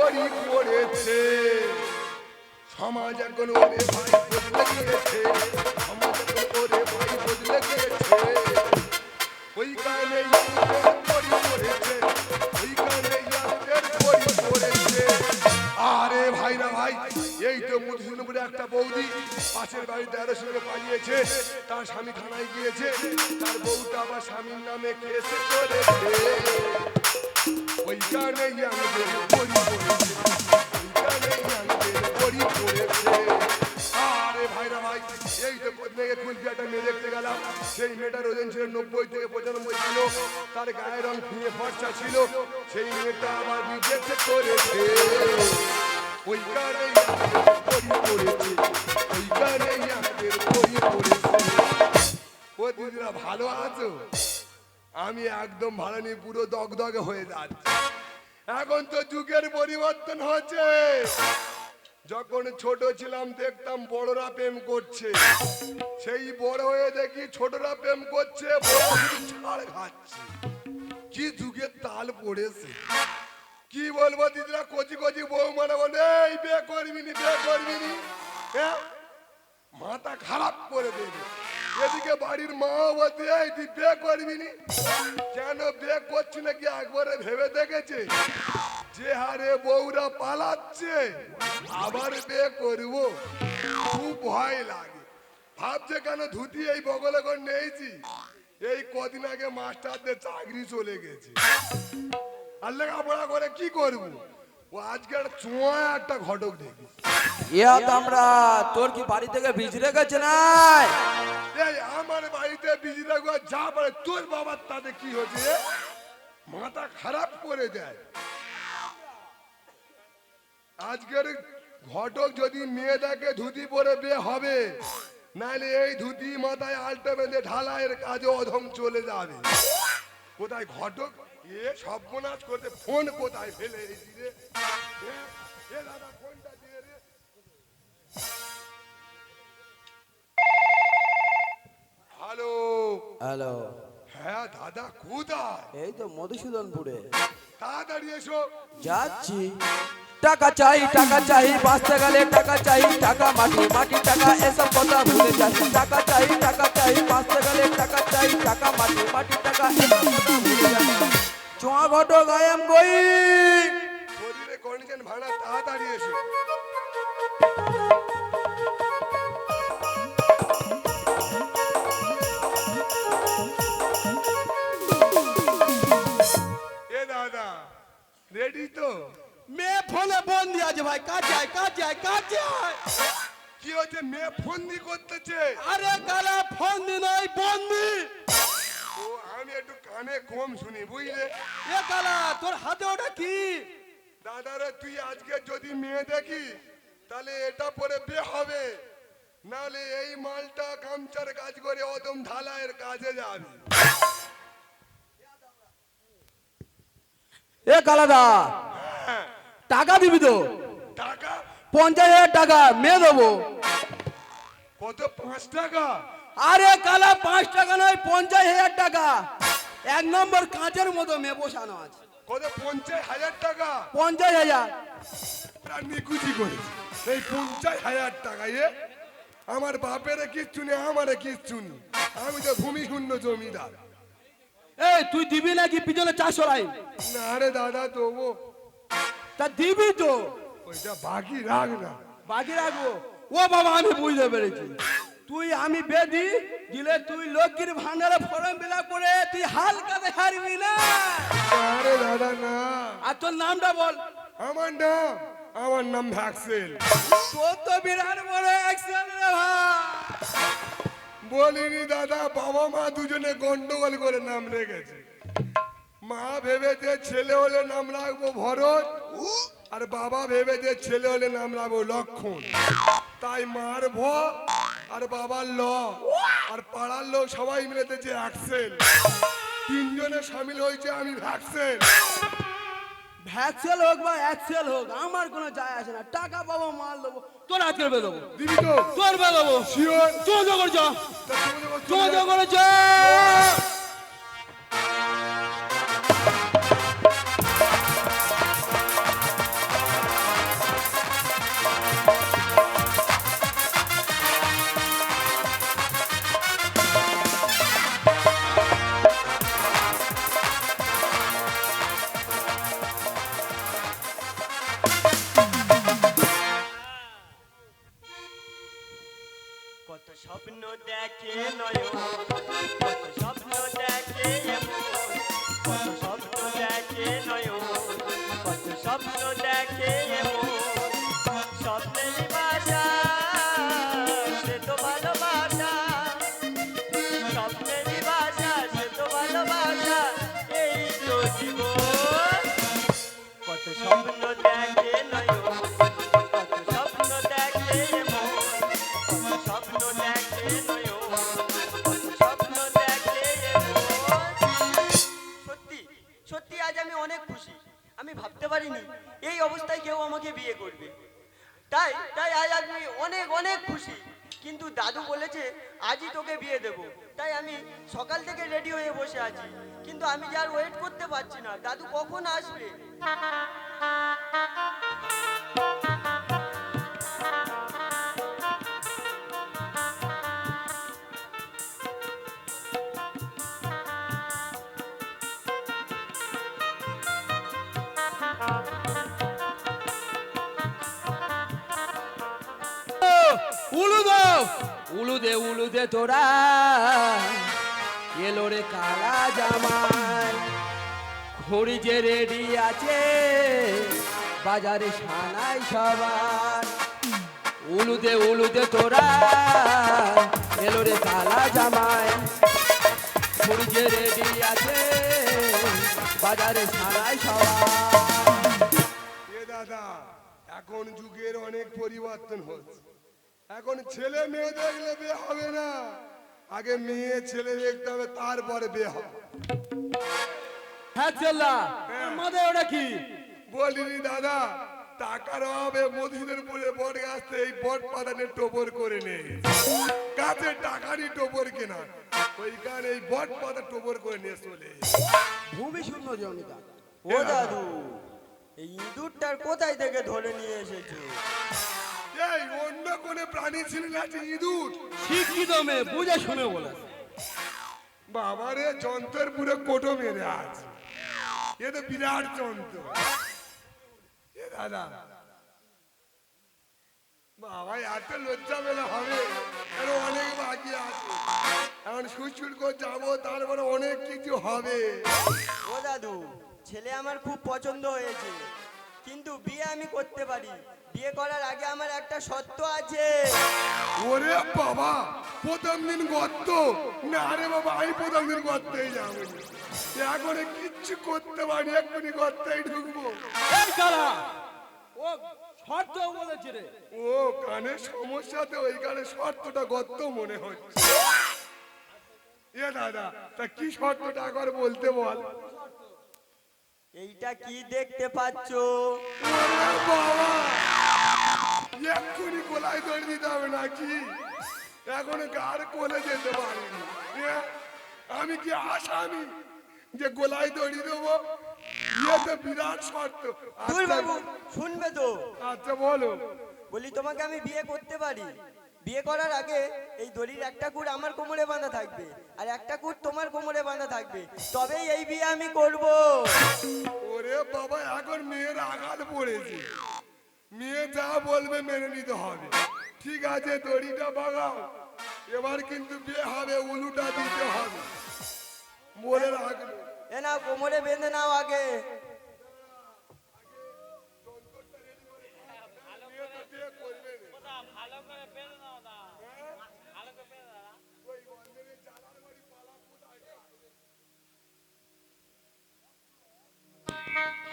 বড়ি পড়েছে সমাজ এখন ওরে ভাই বদলে গিয়েছে সমাজ এখন ওরে ভাই বদলে গিয়েছে ওই কারণে বড়ি পড়েছে ওই কারণে বড়ি পড়েছে আরে ভাইরা ভাই, এই তো মধুসূদনপুরে একটা বৌদি পাশের বাড়িতে আরও সঙ্গে পালিয়েছে। তার স্বামী থানায় গিয়েছে। তার বউটা আবার স্বামীর নামে কেসে করেছে সেই মেয়েটার ওজন ছিল নব্বই থেকে পঁচানব্বই ছিল তার গায়ের রং ফিয়ে ফর্সা ছিল সেই মেয়েটা আবার রিজেক্ট করেছে ওই কারণে আমাদের পড়েছে ওই পড়েছে ও দিদিরা ভালো আছো আমি একদম ভালো নেই, পুরো দগদগে হয়ে যাচ্ছে। এখন তো যুগের পরিবর্তন হচ্ছে যখন ছোট ছিলাম, দেখতাম বড়রা প্রেম করছে। সেই বড় হয়ে দেখি ছোটরা প্রেম করছে ছাড় খাচ্ছে। কি যুগের তাল পড়েছে। কি বলব দিদিরা, কচি কচি বউ মানে বলে এই বে করবি নি বে করবি নি হ্যাঁ? মাথা খারাপ করে দেবে। এদিকে বাড়ির মা বলতে তুই বে করবি নি? কেন বে করছি নাকি একবারে ভেবে দেখেছে? যে হারে বউরা পালাচ্ছে, আবার বে করব। খুব ভয় লাগে। ভাবছে কেন ধুতি এই বগলে করে নিয়েছি? এই কদিন আগে মাস্টারদের চাকরি চলে গেছে। আর লেখাপড়া করে কি করব? ও আজকে একটা চোয়া একটা ঘটক দেখি ইয়া তো আমরা তোর কি বাড়ি থেকে বীজ রেখেছে নাই? এই আমার বাড়িতে বিজি রাখব যা পারে তোর বাবার তাতে কি হচ্ছে? মাথা খারাপ করে দেয়। আজকের ঘটক যদি মেয়ে দেখে ধুতি পরে বে হবে নাহলে এই ধুতি মাথায় আলটা বেঁধে ঢালাইয়ের কাজে অধম চলে যাবে। কোথায় ঘটক এ সর্বনাশ করতে ফোন কোথায় ফেলে এসেছি রে? এ, এ দাদা ফোনটা দিয়ে রে। হ্যালো। হ্যালো। হ্যাঁ দাদা কোথায়? এই তো মধুসূদনপুরে। তাড়াতাড়ি এসো। যাচ্ছি। টাকা চাই টাকা চাই বাঁচতে গেলে টাকা চাই টাকা মাটি মাটি টাকা এসব কথা ভুলে যাই। টাকা চাই টাকা চাই বাঁচতে গেলে টাকা চাই টাকা মাটি মাটি টাকা এসব কথা ভুলে যাই। চোয়া ঘটক আই এম তাহলে এটা পরে বে হবে। নালে এই মালটা গামছার কাজ করে অদম ঢালাইয়ের কাজে যাবে। এ কালাদা টাকা দিবি তো? টাকা? পঞ্চাশ হাজার টাকা মেয়ে দেবো। কত? পাঁচ টাকা? আরে কালা পাঁচ টাকা নয় পঞ্চাশ হাজার টাকা। এক নম্বর কাঁচের মতো মেয়ে বসানো আছে। কত? পঞ্চাশ হাজার টাকা? পঞ্চাশ হাজার। নিকুচি করেছে। এই পঞ্চাশ হাজার টাকা এ আমার বাপের কিচ্ছু নেই আমারে কিচ্ছু নেই। আমি তো ভূমি শূন্য জমিদার। এই তুই দিবি নাকি পিছনে চারশো লাইন না রে দাদা তবু। তা দিবি তো। ওইটা বাকি রাখ না। বাকি রাখব। ও বাবা আমি বুঝতে পেরেছি। তুই আমি বেদি দিলে তুই লক্ষ্মীর ভান্ডারে ফর্ম ফিল করে তুই হালকাতে হারবি না। না রে দাদা না। আর তোর নামটা বল। আমার নাম আমার নাম ভ্যাক্সেল তো বিরাট বড় অ্যাকশন রে বলিনি দাদা বাবা মা দুজনে গন্ডগোল করে নাম রেখেছে। মা ভেবেছে ছেলে হলে নাম রাখব ভরত আর বাবা ভেবেছে ছেলে হলে নাম রাখব লক্ষণ। তাই মার ভ আর বাবার ল আর পাড়ার লোক সবাই মিলেছে অ্যাক্সেল তিনজনে সামিল হয়েছে আমি ভ্যাক্সেল ভ্যাক্সেল হোক বা এক্সেল হোক আমার কোনো যায় আসে না। টাকা পাবো মাল দেবো। তোর হাত বেয়ে দেবো। দিবি তো? তোর বেয়ে দেবো। চো চো করে চো চো চো স্বপ্ন দেখে তাই আমি সকাল থেকে রেডি হয়ে বসে আছি। কিন্তু আমি যার ওয়েট করতে পারছি না। দাদু কখন আসবে? উলু তোরা এলো রে কালা জামাই। ঘড়ি যে রেডি আছে, বাজারে সানাই সবার। উলু দে তোরা এলো রে কালা জামাই। ঘড়ি যে রেডি আছে, বাজারে সানাই সবার। দাদা, এখন যুগের অনেক পরিবর্তন হচ্ছে। এখন ছেলে মেয়ে দেখলে বিয়ে হবে না। আগে মেয়ে ছেলে দেখতে হবে তারপরে বিয়ে হবে। হ্যাঁ চল্লা মাথায় ওটা কি? বলিনি দাদা টাকার অভাবে মধুদের পরে বট গাছ থেকে এই বট পাতানে টোপর করে নেই। গাছের টাকারই টোপর কেনা? ওইখানে এই বট পাতা টোপর করে নিয়ে চলে ভূমি শূন্য জমিটা ও দাদু এই ইঁদুরটার কোথায় থেকে ধরে নিয়ে এসেছ? এই অন্য কোনে প্রাণী ছিল না যে ইঁদুর। শিক্ষিত মেয়ে বুঝে শুনে বলে। বাবারে যন্ত্রের পুরো কোটো মেরে আছে এ তো বিরাট যন্ত্র। এ দাদা। বাবা এত লজ্জা পেলে হবে। আরও অনেক বাকি আছে। এখন সুচুর করে যাব তারপরে অনেক কিছু হবে। ও দাদু ছেলে আমার খুব পছন্দ হয়েছে। কিন্তু বিয়ে আমি করতে পারি। বিয়ে করার আগে আমার একটা শর্ত আছে। ওরে বাবা প্রথম দিন গর্ত। না রে বাবা আমি প্রথম দিন গর্তেই যাব। এখন কিচ্ছু করতে পারি এক্ষুনি গর্তেই ঢুকবো। এই ও শর্ত বলেছে রে। ও কানের সমস্যাতে ওই কানে শর্তটা গর্ত মনে হচ্ছে। এ দাদা তা কি শর্তটা একবার বলতে বল। এইটা কি দেখতে পাচ্ছো? এক্ষুনি কোলায় দড়ি দিতে হবে নাকি? এখন গার কোলে যেতে পারিনি। আমি কি আসামি? যে গোলায় দড়ি দেবো? ইয়ে তো বিরাট শর্ত। দূর আচ্ছা, বাবু শুনবে তো? আচ্ছা বলো। বলি তোমাকে আমি বিয়ে করতে পারি? বিয়ে করার আগে এই দড়ির একটা কুট আমার কোমরে বাঁধা থাকবে আর একটা কুট তোমার কোমরে বাঁধা থাকবে। তবেই এই বিয়ে আমি করব। ওরে বাবা এখন মেয়ের আঘাত পড়েছে। মেয়ে যা বলবে মেনে নিতে হবে। ঠিক আছে দড়িটা বাগাও এবার কিন্তু বিয়ে হবে উলুটা দিতে হবে। বলে রাখল এ না কোমরে বেঁধে নাও আগে।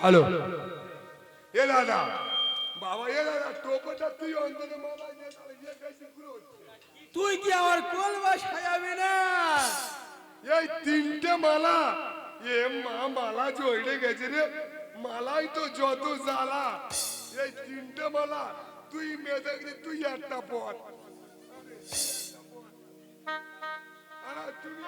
হ্যালো এ দাদা বাবা এ দাদা টোপটা তুই ঘুরে হচ্ছে। তুই কি আমার কলবা সাজাবি না? এই তিনটে মালা এ মা মালা জড়ে গেছে রে। মালাই তো যত জ্বালা। এই তিনটে মালা তুই মেয়ে দেখলি তুই একটা পথ আরে তুমি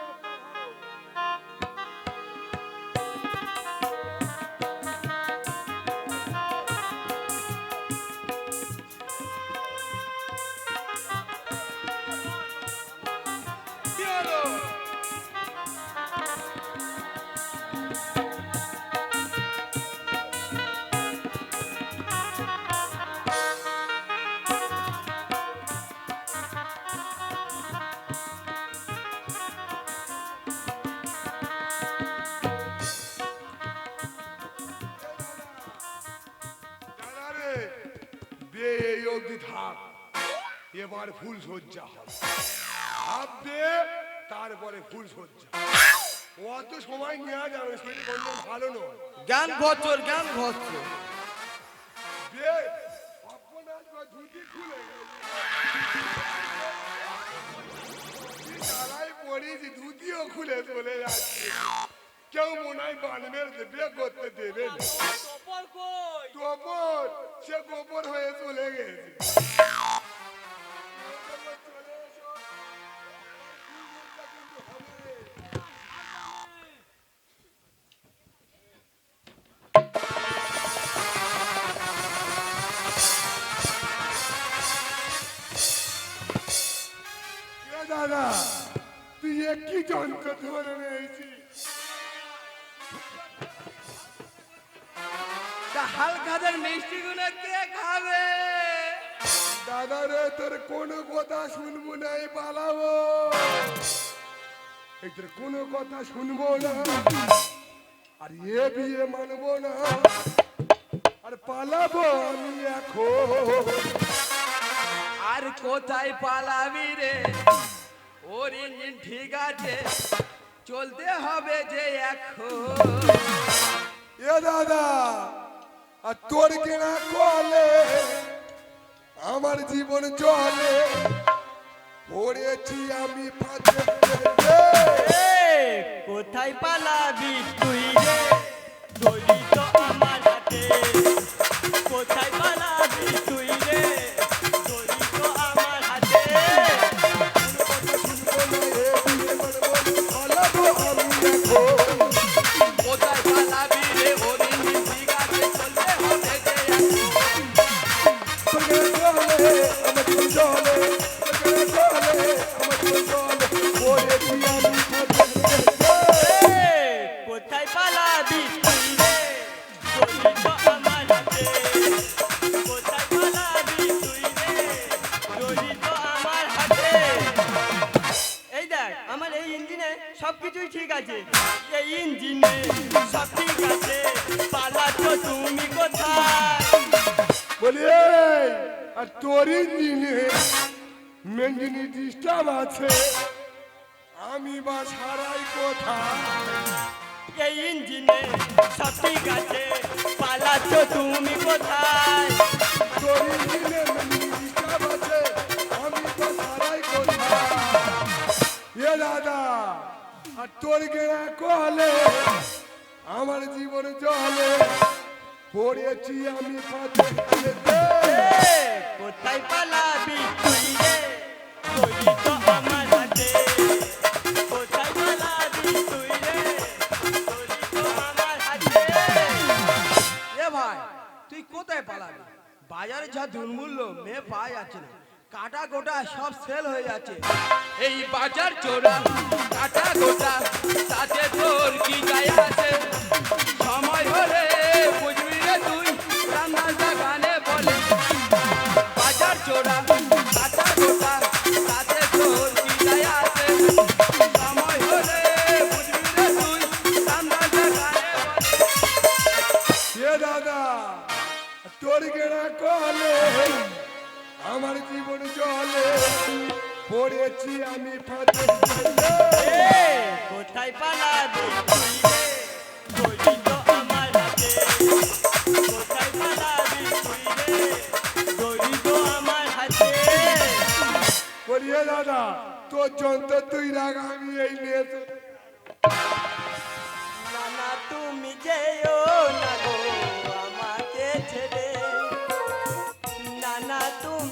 এবার ফুল সজ্জা হবে। তারপরে ফুল সজ্জা। অত সময় নেওয়া যাবে না, শরীর কন্ডিশন ভালো নয়। জ্ঞান ভচ্চর জ্ঞান ভচ্চর। খুলে চলে যাচ্ছে। কেউ মনে হয় করতে দেবে সে গোবর হয়ে চলে গেছে। এ কি যন্ত্র ধরে নিয়েছিস হালকাদের মিষ্টি গুলো কে খাবে? দাদা রে তোর কোনো কথা শুনব না পালাবো। এই তোর কোনো কথা শুনব না। আর এ বিয়ে মানবো না। আর পালাবো আমি এখন। আর কোথায় পালাবি রে? ওর ইঞ্জিন ঠিক আছে চলতে হবে যে এখন। এ দাদা আর তোর কেনা কলে আমার জীবন চলে পড়েছি আমি কোথায় পালাবি? বলি আর তোর ইঞ্জিনে মেঞ্জিনি ডিস্টার্ব আছে। আমি বা সারাই কোথায়? এই ইঞ্জিনে সব ঠিক আছে পালাচ্ছ তুমি কোথায়? তোর ইঞ্জিনে মেঞ্জিনি ডিস্টার্ব আছে আমি তো সারাই কোথায়? এ দাদা আর তোর গেরা কলে আমার জীবন জলে পড়েছি আমি কোথায় পালাবি তুই রে? তো আমার হাতে। কোথায় পালাবি তুই রে? তো আমার হাতে। এ ভাই তুই কোথায় পালাবি? বাজারে যা দুর্মূল্য মেয়ে পাওয়া যাচ্ছে না। কাটা গোটা সব সেল হয়ে যাচ্ছে। এই বাজার চোরা কাটা গোটা আমার জীবন চলে। পড়েছি আমি কোথায় তুই তুমি যেও না গো আমাকে ছেড়ে। না তুমি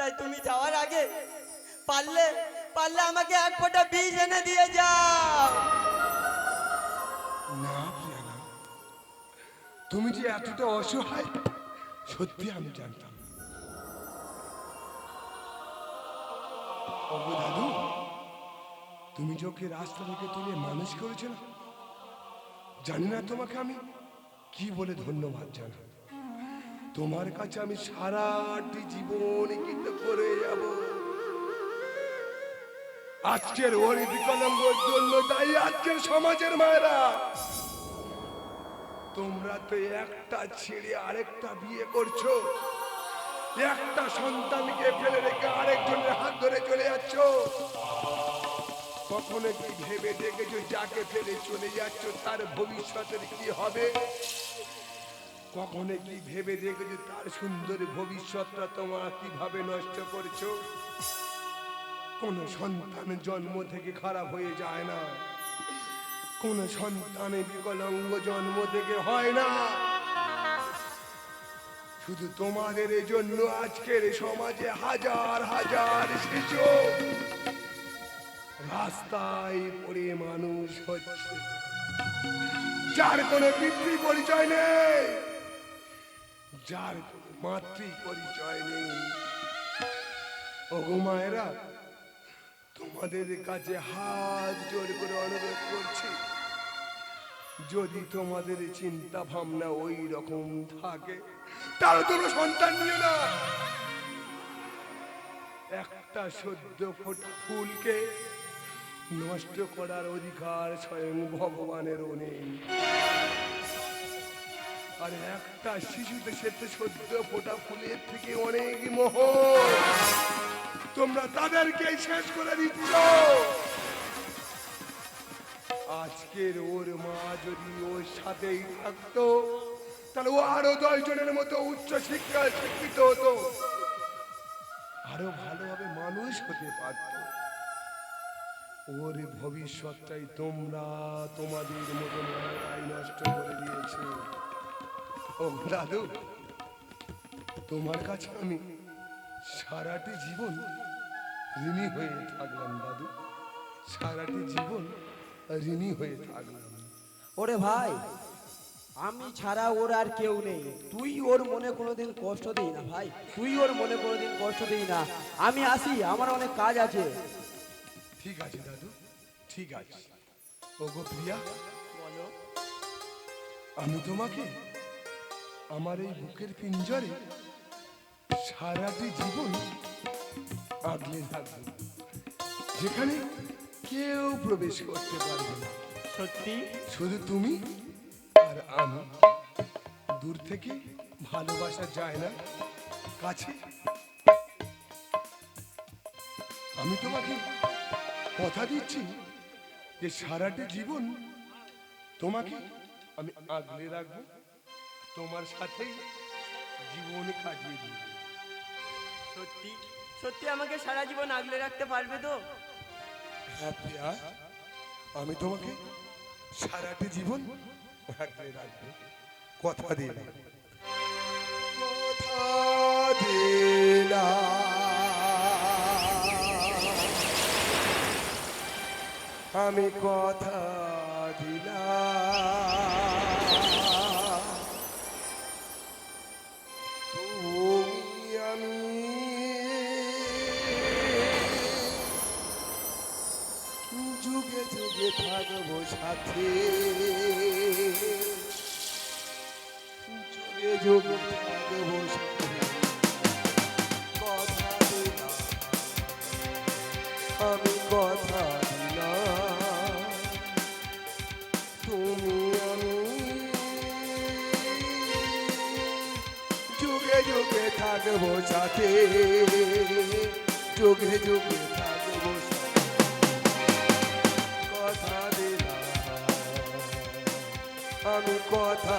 তাই তুমি যাওয়ার আগে পারলে পারলে আমাকে এক ফোঁটা বীজ এনে দিয়ে যাও। না তুমি যে এতটা অসহায়, সত্যি আমি জানতাম দাদু, তুমি যে ওকে রাস্তা থেকে তুলে মানুষ করেছ জানি না তোমাকে আমি কি বলে ধন্যবাদ জানাই তোমার কাছে আমি সারাটি জীবন কিন্তু করে যাব। আজকের ওর বিকলঙ্গর জন্য তাই আজকের সমাজের মায়েরা। তোমরা তো একটা ছেড়ে আরেকটা বিয়ে করছ। একটা সন্তানকে ফেলে রেখে আরেকজনের হাত ধরে চলে যাচ্ছ। কখনো কি ভেবে দেখেছ যাকে ফেলে চলে যাচ্ছ, তার ভবিষ্যতের কি হবে? কখনো কি ভেবে দেখেছ তার সুন্দর ভবিষ্যৎটা তোমরা কীভাবে নষ্ট করছ? কোন সন্তান জন্ম থেকে খারাপ হয়ে যায় না। কোন সন্তানে বিকলাঙ্গ জন্ম থেকে হয় না। শুধু তোমাদের জন্য আজকের সমাজে হাজার হাজার শিশু রাস্তায় পড়ে মানুষ হচ্ছে। যার কোনো পিতৃ পরিচয় নেই। যার মাতৃ পরিচয় নেই। ওগো মায়েরা, তোমাদের কাছে হাত জোর করে অনুরোধ করছি, যদি তোমাদের চিন্তা ভাবনা ওই রকম থাকে, তাহলে তোমরা সন্তান নিয়ে না। একটা সদ্য ফোটা ফুলকে নষ্ট করার অধিকার স্বয়ং ভগবানেরও নেই। আর একটা শিশুতে সে তো সদ্য ফোটা ফুলের থেকে অনেক মোহ তোমরা তাদেরকে শেষ করে দিচ্ছ। আজকের ওর মা যদি ওর সাথেই থাকতো, তাহলে ও আরও দশ জনের মতো উচ্চ শিক্ষায় শিক্ষিত হতো। আরও ভালোভাবে মানুষ হতে পারত। ওর ভবিষ্যৎটাই তোমরা তোমাদের মতো নষ্ট করে দিয়েছে। ও দাদু তোমার কাছে আমি সারাটি জীবন ঋণী হয়ে থাকলাম দাদু। সারাটি জীবন ঋণী হয়ে থাকলাম। ওরে ভাই আমি ছাড়া ওর আর কেউ নেই। তুই ওর মনে কোনোদিন কষ্ট দিই না ভাই। তুই ওর মনে কোনোদিন কষ্ট দিই না। আমি আসি আমার অনেক কাজ আছে। ঠিক আছে দাদু ঠিক আছে। ওগো প্রিয়া বলো। আমি তোমাকে আমার এই বুকের পিঞ্জরে সারাটি জীবন আগলে থাকব। যেখানে কেউ প্রবেশ করতে পারবে না। সত্যি? শুধু তুমি আর আমি। দূর থেকে ভালোবাসা যায় না। কাছে। আমি তোমাকে কথা দিচ্ছি যে সারাটি জীবন তোমাকে আমি আগলে রাখব। তোমার সাথেই জীবন কাটিয়ে দিব। সত্যি? সত্যি আমাকে সারা জীবন আগলে রাখতে পারবে তো? হ্যাঁ প্রিয়া আমি তোমাকে সারাটি জীবন আগলে রাখব। কথা দিলাম কথা দিলাম আমি কথা যুগে থাকব সাথে। যুগে যুগে থাকব সাথে। কথা দিলাম। আমি কথা যুগে যুগে থাকব সাথে। যুগে যুগে থাকব আমি কথা।